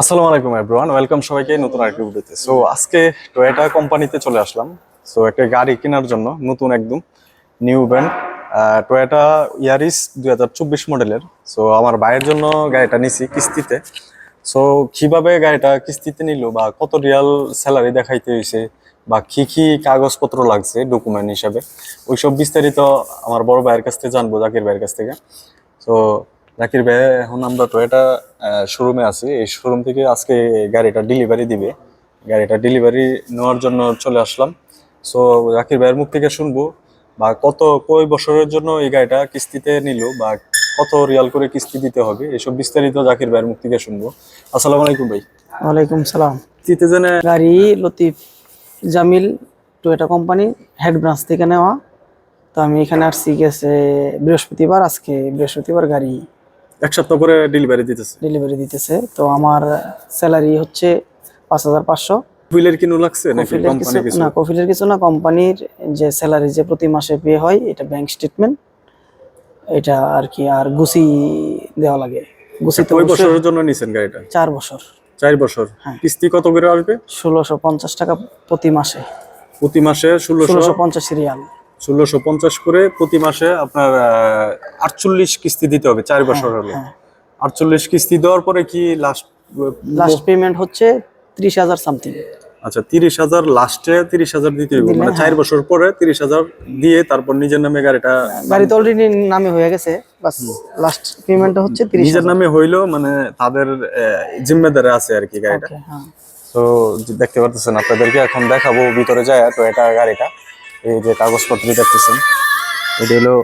আসসালামু আলাইকুম everyone welcome সবাইকে নতুন আরেকটি ভিডিওতে। সো আজকে টয়োটা কোম্পানিতে চলে আসলাম। সো একটা গাড়ি কেনার জন্য, নতুন একদম নিউ ব্র্যান্ড টয়োটা ইয়ারিস দুই হাজার চব্বিশ মডেলের সো আমার ভাইয়ের জন্য গাড়িটা নিছি কিস্তিতে। সো কীভাবে গাড়িটা কিস্তিতে নিল বা কত রিয়াল স্যালারি দেখাইতে হয়েছে বা কি কি কাগজপত্র লাগছে ডকুমেন্ট হিসাবে, ওইসব বিস্তারিত আমার বড় ভাইয়ের কাছ থেকে জানব, জাকির ভাইয়ের কাছ থেকে। তো জাকির ভাই এখন আমরা টয়োটা শোরুমে আছি। এই শোরুম থেকে আজকে গাড়িটা ডেলিভারি দিবে। গাড়িটা ডেলিভারি নেওয়ার জন্য চলে আসলাম। সো জাকির ভাইয়ের মুখ থেকে শুনব বা কত কয় বছরের জন্য এই গাড়িটা কিস্তিতে নিল বা কত রিয়াল করে কিস্তি দিতে হবে এসব বিস্তারিত জাকির ভাইয়ের মুখ থেকে শুনব। আসসালামু আলাইকুম ভাই। ওয়ালাইকুম সালাম। কিস্তিতে জেনে গাড়ি Latif Jameel Toyota company head branch থেকে নেওয়া। তো আমি এখানে আসছি গেছে বৃহস্পতিবার আজকে বৃহস্পতিবার গাড়ি এক সপ্তাহ করে ডেলিভারি দিতেছে। ডেলিভারি দিতেছে। তো আমার স্যালারি হচ্ছে পাঁচ হাজার পাঁচশো। হুইলের কিনু লাগছে নাকি? কফিলের কোম্পানি কিছু না কফিলের কিছু না কোম্পানির যে স্যালারি যে প্রতি মাসে পে হয় এটা ব্যাংক স্টেটমেন্ট এটা আর কি আর গুছি দেওয়া লাগে। গুছি তো কয় বছরের জন্য নিছেন গাড়িটা? চার বছর। চার বছর। হ্যাঁ। কিস্তি কত করে আসবে? ষোলোশো পঞ্চাশ টাকা প্রতি মাসে। প্রতি মাসে ষোলোশো পঞ্চাশ রিয়াল। ষোলোশো পঞ্চাশ করে প্রতি মাসে আপনার আটচল্লিশ কিস্তি দিতে হবে চার বছর হলে। হ্যাঁ। আটচল্লিশ কিস্তি দেওয়ার পরে কি লাস্ট লাস্ট পেমেন্ট হচ্ছে ত্রিশ হাজার সামথিং আচ্ছা তিরিশ হাজার লাস্টে তিরিশ হাজার দিতে হবে মানে চার বছর পরে তিরিশ হাজার দিয়ে তারপর নিজের নামে গাড়িটা গাড়ি তো অলরেডি নামে হয়ে গেছে বাস লাস্ট পেমেন্টটা হচ্ছে ত্রিশ নিজের নামে হইলেও মানে তাদের জিম্মেদারে আছে আর কি গাড়িটা। হ্যাঁ। তো দেখতে পারতেছেন আপনাদেরকে এখন দেখাবো ভিতরে যায় তো এটা গাড়িটা। এই যে কাগজপত্র দেখতেছেন, এটা হলো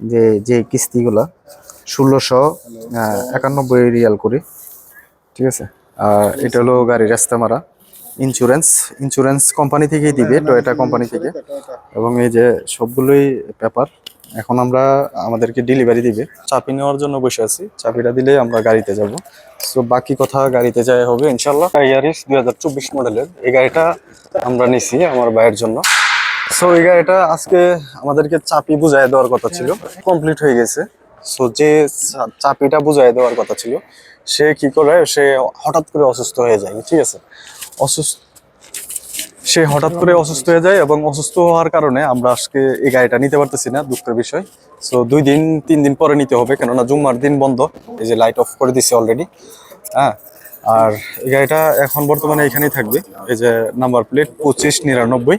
যে যে কিস্তিগুলা, ষোলোশো একানব্বই রিয়াল করে, ঠিক আছে? আর এটা হলো গাড়ির রাস্তা মারা ইন্স্যুরেন্স ইন্স্যুরেন্স কোম্পানি থেকেই দিবে টয়োটা কোম্পানি থেকে। এবং এই যে সবগুলোই পেপার এখন আমরা আমাদেরকে ডেলিভারি দিবে। চাপি নেওয়ার জন্য বসে আছি চাপিটা দিলে আমরা গাড়িতে যাব। সো বাকি কথা গাড়িতে যাই হবে ইনশাল্লাহ ইয়ারিস দুই হাজার চব্বিশ মডেলের এই গাড়িটা আমরা নিছি আমার ভাইয়ের জন্য। সো এই গাড়িটা আজকে আমাদেরকে চাপি বুঝাই দেওয়ার কথা ছিল। কমপ্লিট হয়ে গেছে। সো যে চাপিটা বুঝাই দেওয়ার কথা ছিল, সে কি করে, সে হঠাৎ করে অসুস্থ হয়ে যায়, ঠিক আছে? অসুস্থ সে হঠাৎ করে অসুস্থ হয়ে যায় এবং অসুস্থ হওয়ার কারণে আমরা আজকে এই গাড়িটা নিতে পারতেছি না, দুঃখের বিষয়। সো দুই দিন, তিন দিন পরে নিতে হবে, কেননা জুম্মার দিন বন্ধ। এই যে লাইট অফ করে দিছে অলরেডি হ্যাঁ। আর গাড়িটা এখন বর্তমানে এখানেই থাকবে। এই যে নাম্বার প্লেট পঁচিশ নিরানব্বই,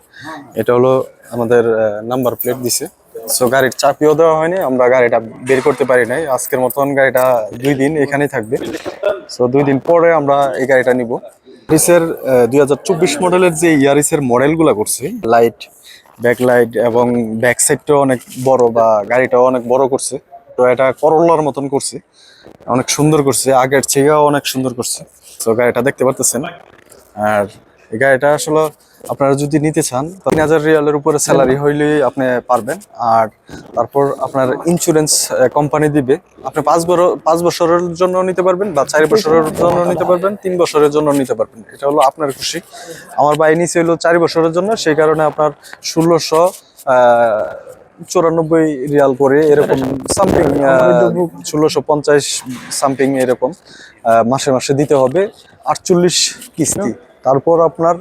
এটা হলো আমাদের নাম্বার প্লেট দিছে। সো গাড়ির চাপিও দেওয়া হয়নি, আমরা গাড়িটা বের করতে পারি নাই। আজকের মতন গাড়িটা দুই দিন এখানেই থাকবে। সো দুই দিন পরে আমরা এই গাড়িটা নিব। ইয়ারিসের দুই হাজার চব্বিশ মডেলের যে ইয়ারিসের মডেলগুলো করছে লাইট ব্যাক লাইট এবং ব্যাক সাইডটাও অনেক বড় বা গাড়িটাও অনেক বড় করছে। তো, এটা করলার মতন করছে। অনেক সুন্দর করছে, আগের থেকেও অনেক সুন্দর করছে। তো গাড়িটা দেখতে পারতেছেন। আর এই গাড়িটা আসলে আপনারা যদি নিতে চান তিন হাজার রিয়ালের উপরে স্যালারি হইলে আপনি পারবেন। আর তারপর আপনার ইন্স্যুরেন্স কোম্পানি দিবে। আপনি পাঁচ বছর পাঁচ বছরের জন্য নিতে পারবেন বা চার বছরের জন্য নিতে পারবেন, তিন বছরের জন্য নিতে পারবেন। এটা হলো আপনার খুশি। আমার বাই নিচে হলো চার বছরের জন্য, সেই কারণে আপনার ষোলোশো চুরানব্বই রিয়াল করে এরকম সামথিং ষোলোশো পঞ্চাশ সামথিং এরকম মাসে মাসে দিতে হবে। আটচল্লিশ কিস্তি। তারপর আপনার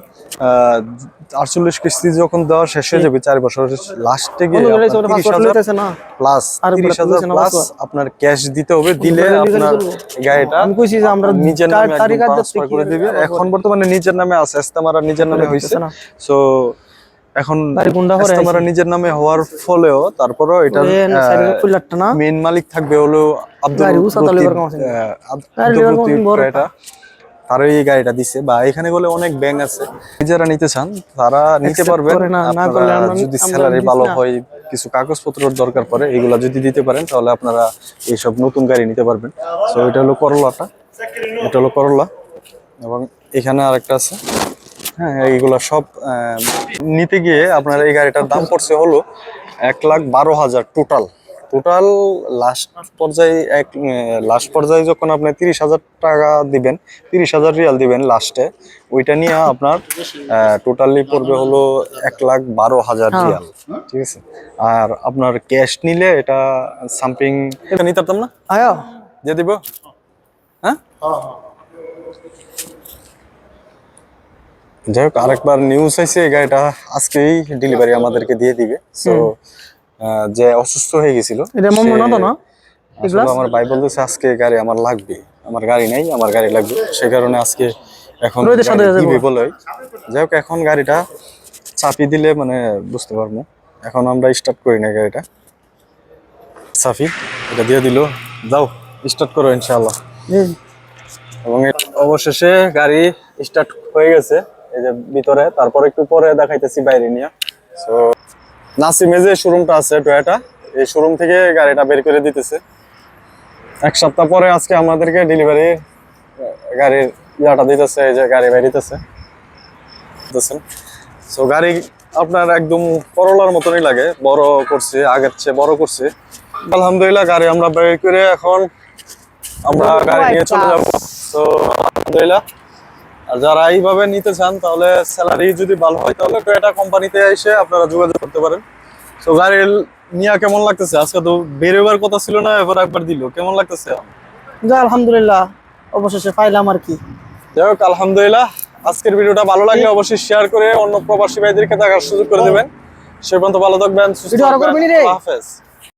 আটচল্লিশ কিস্তি যখন দেওয়া শেষ হয়ে যাবে চার বছরের লাস্টে গিয়ে আপনার চলে, 30,000 passport লইতেছে না। প্লাস তিরিশ হাজার প্লাস আপনার ক্যাশ দিতে হবে দিলে আপনার গাড়িটা নিজের নামে করে দিবে। এখন বর্তমানে নিজের নামে আছে এস্তামারা নিজের নামে হয়েছে। সো এখন কোনটা নিজের নামে হওয়ার ফলেও তারপরও এটা এ, সাইডে ফুলারটা না? মেইন মালিক থাকবে হলো আব্দুল তারা এই গাড়িটা দিছে। বা এখানে বলে অনেক ব্যাংক আছে। যারা নিতে চান তারা নিতে পারবেন। যদি স্যালারি ভালো হয় কিছু কাগজপত্র দরকার পড়ে এগুলা যদি দিতে পারেন তাহলে আপনারা এইসব নতুন গাড়ি নিতে পারবেন। সো এটা হলো করলাটা এটা হলো করলা এবং এখানে আরেকটা আছে। হ্যাঁ এইগুলা সব নিতে গিয়ে আপনার এই গাড়িটার দাম পড়ছে হলো এক লাখ বারো হাজার টোটাল টোটাল লাস্ট পর্যায়ে এক লাস্ট পর্যায়ে যখন আপনি তিরিশ হাজার টাকা দিবেন তিরিশ হাজার রিয়াল দিবেন লাস্টে ওইটা নিয়ে আপনার টোটালি পড়বে হলো এক লাখ বারো হাজার হ্যাঁ। রিয়াল ঠিক আছে? আর আপনার ক্যাশ নিলে এটা সামথিং এটা নিতে পারতাম না? আয়া। দিয়ে দিব? হ্যাঁ। যাই হোক আরেকবার নিউজ এই গাড়িটা আজকেই ডেলিভারি আমাদেরকে দিয়ে দিবে। সো যে অসুস্থ হয়ে গেছিল এটা মোহাম্মদ না না আমার ভাই বলতেছে আজকে গাড়ি আমার লাগবে। আমার গাড়ি নাই আমার গাড়ি লাগবে। সেই কারণে আজকে এখন। দিবে বলে। যাই হোক এখন গাড়িটা চাপি দিলে মানে বুঝতে পারব। এখন আমরা স্টার্ট করি না গাড়িটা। চাপি এটা দিয়ে দিল। যাও স্টার্ট করো ইনশাআল্লাহ। এবং অবশেষে গাড়ি স্টার্ট হয়ে গেছে। এই যে ভিতরে, তারপর একটু পরে দেখাইতেছি বাইরে নিয়ে। সো নাসিমে যে শোরুমটা আছে এই শোরুম থেকে গাড়িটা বের করে দিতেছে। এক সপ্তাহ পরে আজকে আমাদেরকে ডেলিভারি গাড়ির ইয়াটা দিতেছে, এই যে গাড়ি সো গাড়ি আপনার একদম করলার মতনই লাগে। বড় করছে, আগের চেয়ে বড় করছে। আলহামদুলিল্লাহ, গাড়ি আমরা বের করে এখন আমরা গাড়ি নিয়ে চলে যাব। তো আলহামদুলিল্লাহ। আর যারা এইভাবে নিতে চান তাহলে স্যালারি যদি ভালো হয় তাহলে টয়োটা কোম্পানিতে এসে আপনারা যোগাযোগ করতে পারেন। তো নিয়া কেমন লাগতেছে? আজকে তো বেরোবার কথা ছিল না এবার একবার দিল। কেমন লাগতেছে? যা আলহামদুলিল্লাহ। অবশেষে পাইলাম আর কি। যাই হোক আলহামদুলিল্লাহ। আজকের ভিডিওটা ভালো লাগলে অবশ্যই শেয়ার করে অন্য প্রবাসী ভাইদেরকে দেখার সুযোগ করে দেবেন। সে পর্যন্ত ভালো থাকবেন সুস্থ হাফেজ।